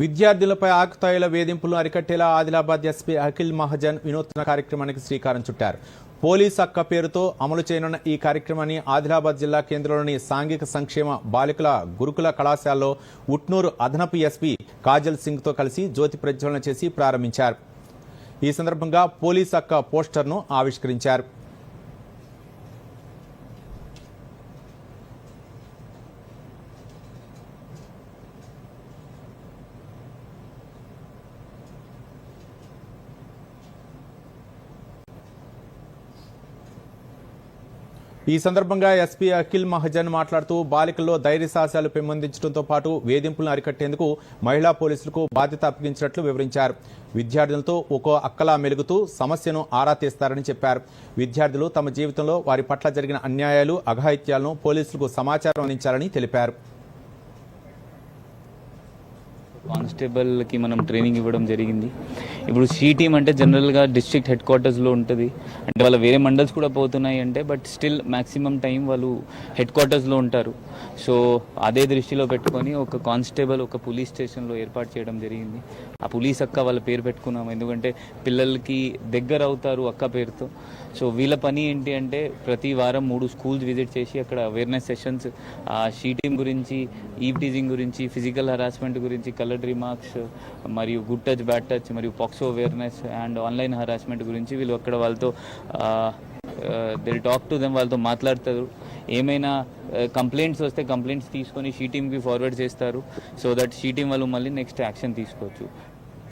విద్యార్థులపై ఆకుతాయిల వేధింపులను అరికట్టేలా ఆదిలాబాద్ ఎస్పీ అఖిల్ మహాజన్ వినూత్న కార్యక్రమానికి శ్రీకారం చుట్టారు. పోలీస్ అక్క పేరుతో అమలు చేయనున్న ఈ కార్యక్రమాన్ని ఆదిలాబాద్ జిల్లా కేంద్రంలోని సాంఘిక సంక్షేమ బాలికల గురుకుల కళాశాలలో ఉట్నూరు అదనపు ఎస్పీ కాజల్ సింగ్తో కలిసి జ్యోతి ప్రజ్వలన చేసి ప్రారంభించారు. ఈ సందర్భంగా పోలీస్ అక్క పోస్టర్ను ఆవిష్కరించారు. ఈ సందర్భంగా ఎస్పీ అఖిల్ మహజన్ మాట్లాడుతూ బాలికల్లో ధైర్య సాహసాలు పెంపొందించడంతో పాటు వేధింపులను అరికట్టేందుకు మహిళా పోలీసులకు బాధ్యత అప్పగించినట్లు వివరించారు. విద్యార్థులతో ఒక్కో అక్కలా మెలుగుతూ సమస్యను ఆరా తీస్తారని చెప్పారు. విద్యార్థులు తమ జీవితంలో వారి పట్ల జరిగిన అన్యాయాలు అఘాయిత్యాలను పోలీసులకు సమాచారం అందించాలని తెలిపారు. కానిస్టేబుల్కి మనం ట్రైనింగ్ ఇవ్వడం జరిగింది. ఇప్పుడు సి టీమ్ అంటే జనరల్గా డిస్ట్రిక్ట్ హెడ్ క్వార్టర్స్లో ఉంటుంది. అంటే వాళ్ళ వేరే మండల్స్ కూడా పోతున్నాయి అంటే బట్ స్టిల్ మ్యాక్సిమం టైం వాళ్ళు హెడ్ క్వార్టర్స్లో ఉంటారు. సో అదే దృష్టిలో పెట్టుకొని ఒక కానిస్టేబుల్ ఒక పోలీస్ స్టేషన్లో ఏర్పాటు చేయడం జరిగింది. ఆ పోలీస్ అక్క వాళ్ళ పేరు పెట్టుకున్నాం ఎందుకంటే పిల్లలకి దగ్గర అవుతారు అక్క పేరుతో. సో వీళ్ళ పని ఏంటి అంటే ప్రతి వారం మూడు స్కూల్స్ విజిట్ చేసి అక్కడ అవేర్నెస్ సెషన్స్ ఆ షీ గురించి ఈవ్ టీజింగ్ గురించి ఫిజికల్ హరాస్మెంట్ గురించి కలర్ రిమార్క్స్ మరియు గుడ్ టచ్ బ్యాడ్ టచ్ మరియు POCSO awareness and online harassment గురించి వీళ్ళు అక్కడ వాళ్ళతో దిల్ టాక్ టు దెమ్ వాళ్ళతో మాట్లాడతారు. ఏమైనా కంప్లైంట్స్ వస్తే కంప్లైంట్స్ తీసుకొని షీ టీమ్కి ఫార్వర్డ్ చేస్తారు. సో దట్ షీ టీమ్ వాళ్ళు మళ్ళీ నెక్స్ట్ యాక్షన్ తీసుకోవచ్చు.